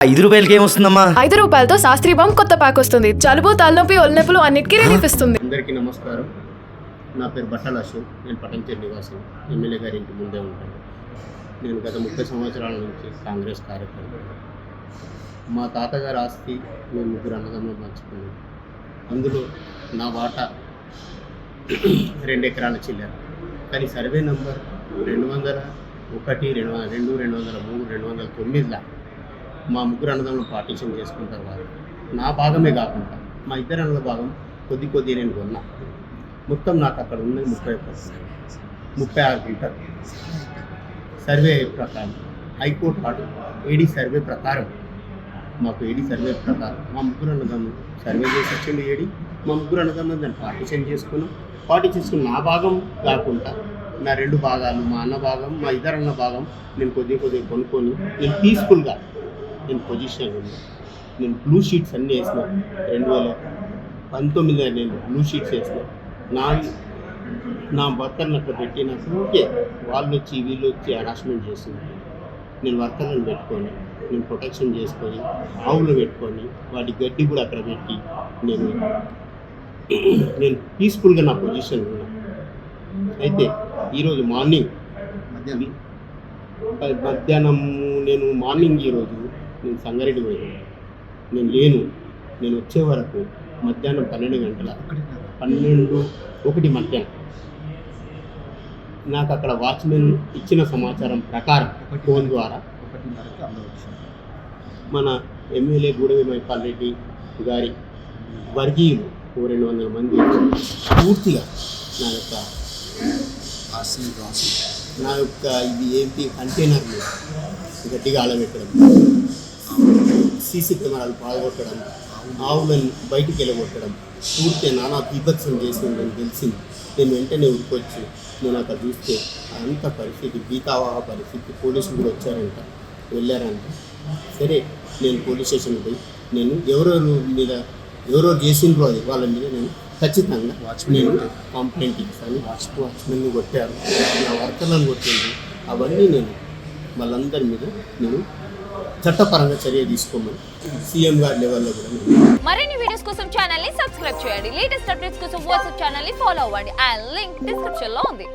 ఐదు రూపాయలకి ఏమొస్తుందమ్మా ఐదు రూపాయలతో శాస్త్రీ బామ్ కొత్త ప్యాక్ వస్తుంది. జలుబు తలనొప్పి ఒళ్ళనొప్పులు అన్నిటికీ రిలీఫ్ ఇస్తుంది. అందరికీ నమస్కారం. నా పేరు బట్టల అశోక్. నేను పటంచేరు నివాసం. ఎమ్మెల్యే గారి ఇంటి ముందే ఉంటాను. నేను గత ముప్పై సంవత్సరాల నుంచి కాంగ్రెస్ కార్యకర్త. మా తాతగారి ఆస్తి మేము ముగ్గురు అన్నదమ్ములు పంచుకున్నాం. అందులో నా వాటా రెండు ఎకరాల చిల్లర. కానీ సర్వే నంబర్ రెండు వందల ఒకటి రెండు వందల రెండు రెండు వందల మూడు రెండు వందల తొమ్మిదిలో మా ముగ్గురు అన్నదమ్ములు పార్టీషన్ చేసుకున్న తర్వాత నా భాగమే కాకుండా మా ఇద్దరు అన్నల భాగం కొద్ది కొద్ది నేను కొన్నా. మొత్తం నాకు అక్కడ ఉన్నది ముప్పై ముప్పై ఆరు లీటర్ సర్వే ప్రకారం high court order AD survey ప్రకారం మాకు ఏడీ సర్వే ప్రకారం మా ముగ్గురు అన్నదమ్ములు సర్వే చేసి వచ్చింది ఏడి. మా ముగ్గురు అన్నదమ్ములు దాన్ని పార్టీషన్ చేసుకున్నాం. పార్టీ చేసుకుని నా భాగం కాకుండా నా రెండు భాగాలు మా అన్న భాగం మా ఇద్దరు అన్న భాగం నేను కొద్ది కొద్దిగా కొనుక్కొని నేను పీస్ఫుల్గా నేను పొజిషన్ ఉన్నా. నేను బ్లూ షీట్స్ అన్నీ వేసిన. రెండు వేల పంతొమ్మిదిలో నేను బ్లూ షీట్స్ వేసిన. నా నా వర్కర్ని అక్కడ పెట్టినప్పుడు ఓకే వాళ్ళు వచ్చి వీళ్ళు వచ్చి హరాస్మెంట్ చేస్తున్నారు నేను వర్కర్లను పెట్టుకొని నేను ప్రొటెక్షన్ చేసుకొని ఆవులు పెట్టుకొని వాటి గడ్డి కూడా అక్కడ పెట్టి నేను నేను పీస్ఫుల్గా నా పొజిషన్ ఉన్నా. అయితే ఈరోజు మార్నింగ్ మధ్యాహ్నం మధ్యాహ్నం నేను మార్నింగ్ ఈరోజు నేను సంగారెడ్డి పోయాను నేను లేను. నేను వచ్చే వరకు మధ్యాహ్నం పన్నెండు గంటల పన్నెండు ఒకటి మధ్యాహ్నం. నాకు అక్కడ వాచ్మెన్ ఇచ్చిన సమాచారం ప్రకారం ఫోన్ ద్వారా మన ఎమ్మెల్యే గూడెం మైపాల్ రెడ్డి గారి వర్గీయులు ఓ రెండు వందల మంది పూర్తిగా నా యొక్క నా యొక్క ఇది ఏంటి? కంటైనర్ మీద గట్టిగా అలబెట్టడం సీసీ కెమెరాలు పాల్గొట్టడం ఆవులను బయటికి వెళ్ళగొట్టడం పూర్తి నానా బీభత్సం చేసిందని తెలిసింది. నేను వెంటనే ఉరికొచ్చి నేను అక్కడ చూస్తే అంత పరిస్థితి బీతావాహ పరిస్థితి పోలీసులు కూడా వచ్చారంట వెళ్ళారంట. సరే నేను పోలీస్ స్టేషన్కి పోయి నేను ఎవరెవరు మీద ఎవరెవరు చేసిండ్రో అది వాళ్ళ మీద నేను ఖచ్చితంగా నేను కంప్లైంట్ ఇస్తాను. వాచ్మెన్ని కొట్టారు. నా వర్కర్లను కొట్టింది. అవన్నీ నేను వాళ్ళందరి మీద నేను చట్టపరంగా చర్య తీసుకోమని సీఎం గారి లెవెల్లో కూడా మరిన్ని వీడియోస్ కోసం ఛానల్ని సబ్స్క్రైబ్ చేయండి. లేటెస్ట్ అప్డేట్స్ కోసం వాట్సాప్ ఛానల్ని ఫాలో అవ్వండి. ఆ లింక్ డిస్క్రిప్షన్లో ఉంది.